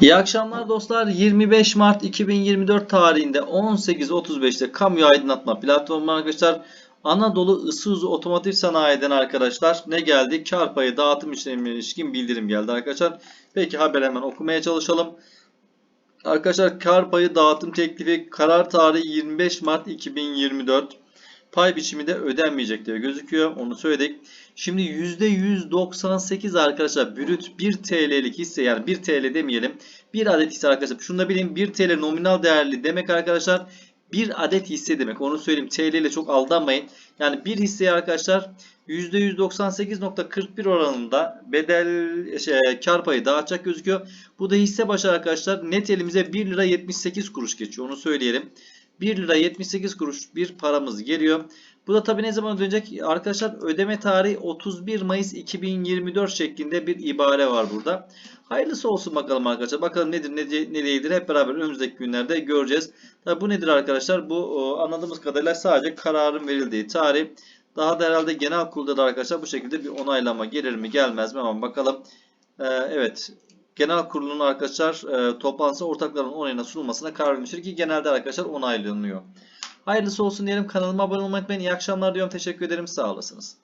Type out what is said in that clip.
İyi akşamlar dostlar. 25 Mart 2024 tarihinde 18.35'te kamu aydınlatma platformu arkadaşlar. Anadolu Isuzu Otomotiv Sanayi'den arkadaşlar ne geldi? Kar payı dağıtım işlemine ilişkin bildirim geldi arkadaşlar. Peki haber hemen okumaya çalışalım. Arkadaşlar kar payı dağıtım teklifi karar tarihi 25 Mart 2024. Pay biçimi de ödenmeyecek diye gözüküyor. Onu söyledik. Şimdi %198 arkadaşlar brüt 1 TL'lik hisse yani 1 TL demeyelim. 1 adet hisse arkadaşlar. Şunu da bilin 1 TL nominal değerli demek arkadaşlar. 1 adet hisse demek. Onu söyleyeyim. TL ile çok aldanmayın. Yani bir hisseye arkadaşlar %198.41 oranında bedel şey, kar payı dağıtacak gözüküyor. Bu da hisse başı arkadaşlar net elimize 1 lira 78 kuruş geçiyor. Onu söyleyelim. 1 lira 78 kuruş bir paramız geliyor. Bu da tabi ne zaman ödenecek? Arkadaşlar ödeme tarihi 31 Mayıs 2024 şeklinde bir ibare var burada. Hayırlısı olsun bakalım arkadaşlar. Bakalım nedir ne, ne değildir hep beraber önümüzdeki günlerde göreceğiz. Tabi bu nedir arkadaşlar? Bu anladığımız kadarıyla sadece kararın verildiği tarih. Daha da herhalde genel kurulda da arkadaşlar bu şekilde bir onaylama gelir mi gelmez mi ama bakalım. Ee, evet genel kurulunun arkadaşlar e, toplantısı ortakların onayına sunulmasına karar vermiştir ki genelde arkadaşlar onaylanıyor. Hayırlısı olsun diyelim. Kanalıma abone olmayı unutmayın. İyi akşamlar diyorum. Teşekkür ederim. Sağ olasınız.